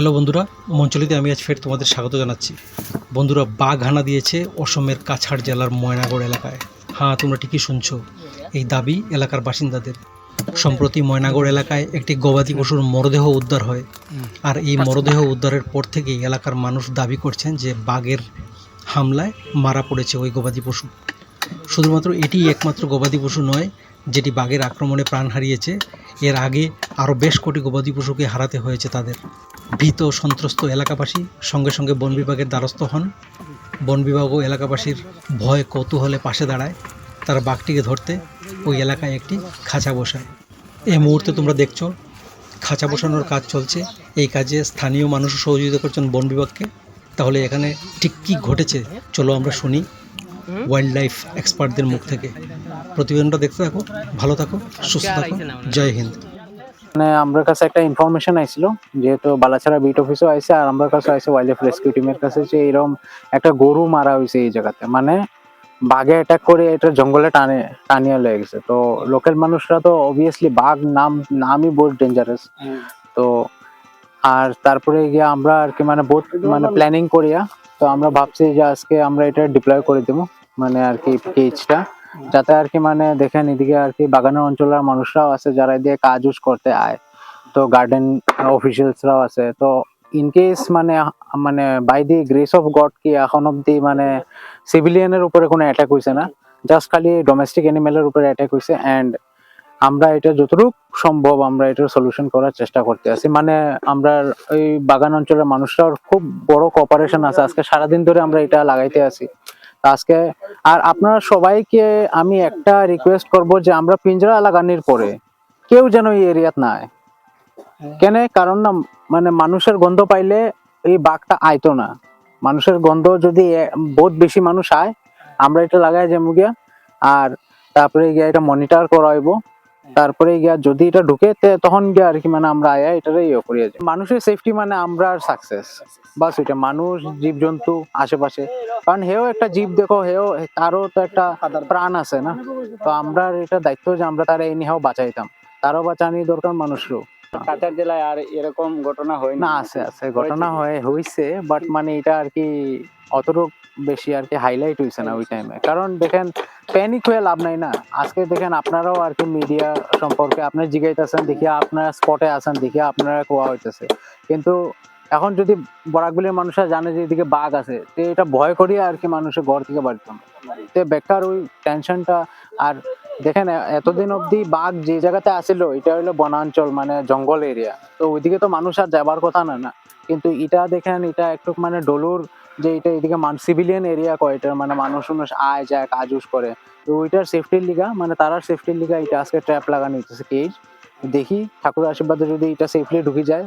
Hello বন্ধুরা, মঞ্চলিতে আমি আজ ফের তোমাদের স্বাগত জানাচ্ছি। বন্ধুরা বাঘ হানা দিয়েছে অসমের কাছাড় জেলার ময়নাগড় এলাকায়। হ্যাঁ তোমরা ঠিকই শুনছো, এই দাবি এলাকার বাসিন্দাদের। সম্প্রতি ময়নাগড় এলাকায় একটি গবাদি পশুর মরদেহ উদ্ধার হয়। আর এই মরদেহ উদ্ধারের পর থেকেই এলাকার মানুষ দাবি করছেন যে বাঘের হামলায় মারা পড়েছে ওই গবাদি পশু। শুধুমাত্র এটিই একমাত্র গবাদি পশু নয়, যেটি বাঘের আক্রমণে প্রাণ হারিয়েছে। এর আগে আরও বেশ কোটি গবাদি পশুকে হারাতে হয়েছে তাদের। ভীত সন্ত্রস্ত এলাকাবাসী সঙ্গে সঙ্গে বন বিভাগের দ্বারস্থ হন। বন বিভাগ ও এলাকাবাসীর ভয় কৌতূহলে পাশে দাঁড়ায়। তারা বাঘটিকে ধরতে ওই এলাকায় একটি খাঁচা বসায়। এই মুহূর্তে তোমরা দেখছ খাঁচা বসানোর কাজ চলছে। এই কাজে স্থানীয় মানুষও সহযোগিতা করছেন বন বিভাগকে। তাহলে এখানে ঠিক কী ঘটেছে চলো আমরা শুনি ওয়াইল্ড লাইফ এক্সপার্টদের মুখ থেকে। প্রতিবেদনটা দেখতে থাকো ভালো থাকো সুস্থ থাকো। জয় হিন্দ। মানে আমার কাছে একটা ইনফরমেশন আইছিল, যেহেতু বালাছাড়া বিট অফিসও আইছে আর আমার কাছে আইছে ওয়াইল্ড লাইফ রেস্কিউ টিমের কাছে যে এরকম একটা গরু মারা হয়েছে এই জায়গাতে। মানে বাঘে অ্যাটাক করে এটা জঙ্গলে টানে, টানিয়ে লয়ে গেছে। তো লোকাল মানুষরা তো অবভিয়াসলি বাঘ নাম, নামই বহুত ডেঞ্জারাস তো আর তারপরে গিয়ে আমরা আর কি মানে বহুত মানে প্ল্যানিং করিয়া, তো আমরা ভাবছি যে আজকে আমরা এটা ডিপ্লয় করে দেবো মানে আর কি কেজটা যাতে আর কি মানে দেখেন এদিকে আর কি বাগানের অঞ্চলের মানুষরাও আছে যারা এদিকে কাজ উজ করতে আয়। তো গার্ডেন অফিসিয়ালসরাও আছে। তো ইন কেস মানে মানে by the grace of God কি এখন অব্দি মানে সিভিলিয়ানের উপরে কোনো অ্যাটাক হয়েছে না? জাস্ট খালি ডোমেস্টিক অ্যানিমেলের উপরে অ্যাটাক হয়েছে অ্যান্ড আমরা এটা যতটুকু সম্ভব আমরা এটার সলিউশন করার চেষ্টা করতে আছি। মানে আমরা ওই বাগান অঞ্চলের মানুষরাও খুব বড় কোঅপারেশন আছে। আজকে সারাদিন ধরে আমরা এটা লাগাইতে আছি। আজকে আর আপনারা সবাইকে আমি একটা রিকোয়েস্ট করব যে আমরা পিঞ্জরা লাগানোর পরে কেউ যেন এই এরিয়াত না আয় কেন? কারণ না মানে মানুষের গন্ধ পাইলে এই বাঘটা আইতো না। মানুষের গন্ধ যদি বহুত বেশি মানুষ আয় আমরা এটা লাগাই যে মুগিয়া আর তারপরে গিয়ে এটা মনিটর করাইব। তারপরে গিয়া যদি এটা ঢুকে তখন গিয়া আর কি মানে আমরা আয়া এটারে ইয়ে করিয়ে যাই। মানুষের সেফটি মানে আমরা সাকসেস বাস এটা, মানুষ জীব জন্তু আশেপাশে। কারণ হেও একটা জীব, দেখো, হেও তারও তো একটা প্রাণ আছে না? তো আমরা এটা দায়িত্ব যে আমরা তারা এনিহাও বাঁচাইতাম। তারও বাঁচানি দরকার মানুষেরও কাছাড় জেলায় আর এরকম ঘটনা হয় না আছে আছে। ঘটনা হয়ে হইছে বাট মানে এটা আর কি অতটুকু বেশি আর কি হাইলাইট হইছে না ওই টাইমে কারণ দেখেন প্যানিক হয়ে লাভ নাই না। আজকে দেখেন আপনারাও আর কি মিডিয়া সম্পর্কে আপনি জিগাইতেছেন দেখিয়া আপনারা স্পটে আছেন দেখিয়া আপনারা কোয়া হইতেছে। কিন্তু এখন যদি বরাকবিলের মানুষরা জানে যে এদিকে বাঘ আছে তো এটা ভয় করিয়া আর কি মানুষের ঘর থেকে বাড়িতাম তো বেকার ওই টেনশনটা আর দেখেন এতদিন অবধি বাঘ যে জায়গাতে আসিল, এটা হলো বনাঞ্চল মানে জঙ্গল এরিয়া তো ওইদিকে তো মানুষ আর যাবার কথা না না। কিন্তু এটা দেখেন, এটা একটু মানে ডলুর যে এটা এদিকে মান সিভিলিয়ান এরিয়া কয় এটা মানে মানুষ মানুষ আয়, যায়, কাজ করে। তো ওইটার সেফটির লিগা মানে তারার সেফটির লিগা এটা আজকে ট্র্যাপ লাগানো হইতেছে কেজ দেখি, ঠাকুরের আশীর্বাদে যদি এটা সেফলি ঢুকে যায়।